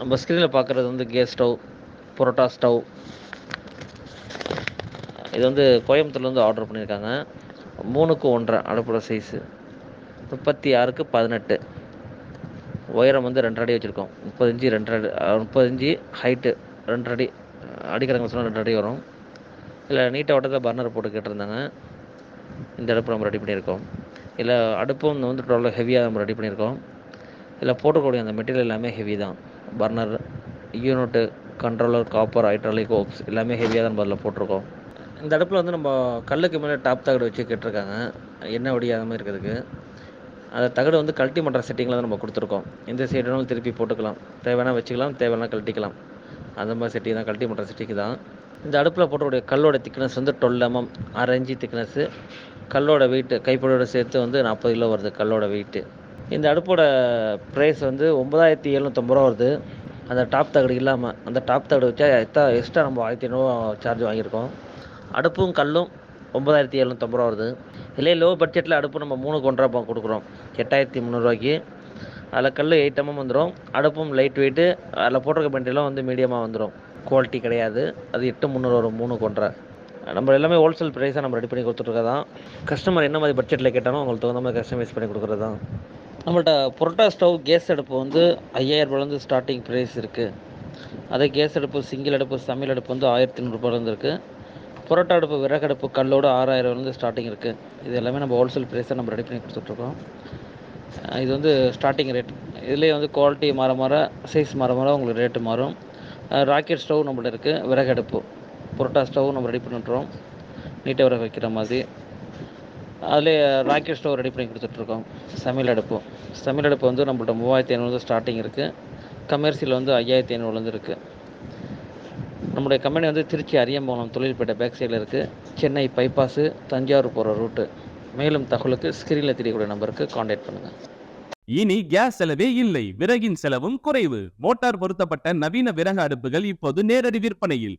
நம்ம ஸ்க்ரீனில் பார்க்குறது வந்து கேஸ் ஸ்டவ் புரோட்டா ஸ்டவ் இது வந்து கோயம்புத்தூர்லேருந்து ஆர்டர் பண்ணியிருக்காங்க மூணுக்கு ஒன்றரை அடுப்போட சைஸு முப்பத்தி ஆறுக்கு பதினெட்டு. உயரம் வந்து ரெண்டரை அடி வச்சுருக்கோம். முப்பது இன்ச்சு ரெண்டரை அடி அஹ், முப்பது ஹைட்டு ரெண்டரை அடி அடிக்கிறவங்க சொன்னால் ரெண்டு அடி வரும். இல்லை நீட்டாக ஓட்டத்தில் பர்னர் போட்டு கேட்டிருந்தாங்க. இந்த அடுப்பு நம்ம ரெடி பண்ணியிருக்கோம். இல்லை அடுப்பும் வந்து டோட்டலாக ஹெவியாக நம்ம ரெடி பண்ணியிருக்கோம். இதில் போட்டுக்கூடிய அந்த மெட்டீரியல் எல்லாமே ஹெவி தான். Burner unit controller copper hydraulic ops எல்லாமே ஹெவியாக தான் நம்ம அதில் போட்டிருக்கோம். இந்த அடுப்பில் வந்து நம்ம கல்லுக்கு மேலே டாப் தகடு வச்சு கேட்டிருக்காங்க. எண்ணெய் வடியாதமாக மாதிரி இருக்கிறதுக்கு. அந்த தகடு வந்து கழட்டி மற்ற செட்டிங்கில் தான் நம்ம கொடுத்துருக்கோம். எந்த சைடுனாலும் திருப்பி போட்டுக்கலாம். தேவைன்னா வச்சுக்கலாம் தேவைன்னா கழட்டிக்கலாம். அந்த மாதிரி செட்டிங் தான் கழட்டி மற்ற செட்டிக்கு தான். இந்த அடுப்பில் போட்டக்கூடிய கல்லோட திக்னஸ் வந்து டுவெல் எம்எம் அரை திக்னஸ்ஸு கல்லோட வெயிட்டு கைப்படோட சேர்த்து வந்து நாற்பது கிலோ வருது கல்லோட வெயிட்டு இந்த அடுப்போட ப்ரைஸ் வந்து ஒம்பதாயிரத்தி எழுநூற்றம்பது ரூபா வருது. அந்த டாப் தகடு இல்லாமல் அந்த டாப் தகடு வச்சா எத்தா எக்ஸ்ட்ரா நம்ம ஆயிரத்தி ஐநூறுவா சார்ஜ் வாங்கியிருக்கோம். அடுப்பும் கல்லும் ஒம்பதாயிரத்தி எழுநூற்றம்பது ரூபா வருது. இதிலே லோ பட்ஜெட்டில் அடுப்பு நம்ம மூணு கொண்டா கொடுக்குறோம். எட்டாயிரத்தி முந்நூறுரூவாய்க்கு அதில் கல் எயிட் எம்எம் வந்துடும் அடுப்பும் லைட் வெயிட்டு அதில் போட்டிருக்க மெட்டீரியலும் வந்து மீடியமாக வந்துடும் குவாலிட்டி கிடையாது. அது எட்டு முந்நூறு வரும் மூணு கொண்டா நம்ம எல்லாமே ஹோல்சேல் ப்ரைஸாக நம்ம ரெடி பண்ணி கொடுத்துட்ருக்கதான் கஸ்டமர் என்ன மாதிரி பட்ஜெட்டில் கேட்டாலும் அவங்களுக்கு தகுந்த மாதிரி கஸ்டமைஸ் பண்ணி கொடுக்குறது தான் நம்மள்ட்ட புரோட்டா ஸ்டவ் கேஸ் அடுப்பு வந்து ஐயாயிரரூபாலேருந்து ஸ்டார்டிங் ப்ரைஸ் இருக்குது அதே கேஸ் அடுப்பு சிங்கிள் அடுப்பு சமையல் அடுப்பு வந்து ஆயிரத்தி நூறுரூபாலேருந்து இருக்குது புரோட்டா அடுப்பு விறகு அடுப்பு கல்லோடு ஆறாயிரம்லேருந்து ஸ்டார்டிங் இருக்குது இது எல்லாமே நம்ம ஹோல்சேல் ப்ரைஸாக நம்ம ரெடி பண்ணி கொடுத்துட்ருக்கோம் இது வந்து ஸ்டார்டிங் ரேட் இதுலேயே வந்து குவாலிட்டி மாற மாற சைஸ் மாற மாற உங்களுக்கு ரேட்டு மாறும். ராக்கெட் ஸ்டவ் நம்மள்ட்ட இருக்குது விறகு அடுப்பு. புரோட்டா ஸ்டவ் நம்ம ரெடி பண்ணிட்டுறோம் நீட்டாக விறகு வைக்கிற மாதிரி. அதிலே ராக்கெட் ஸ்டோவ் ரெடி பண்ணி கொடுத்துட்ருக்கோம். சமையல் அடுப்பு. சமையல் அடுப்பு வந்து நம்மள்ட்ட மூவாயிரத்தி ஐநூறு ஸ்டார்டிங் இருக்குது கமர்ஷியல் வந்து ஐயாயிரத்தி ஐநூறுலேருந்து இருக்குது நம்முடைய கம்பெனி வந்து திருச்சி அரியம்பலம் தொழில்பேட்டை பேக் சைடில் இருக்குது சென்னை பைபாஸு தஞ்சாவூர் போகிற ரூட்டு மேலும் தகவலுக்கு ஸ்கிரீனில் தெரியக்கூடிய நம்பருக்கு காண்டாக்ட் பண்ணுங்கள் இனி கேஸ் செலவே இல்லை. விறகின் செலவும் குறைவு. மோட்டார் பொருத்தப்பட்ட நவீன விறகு அடுப்புகள் இப்போது நேரடி விற்பனையில்.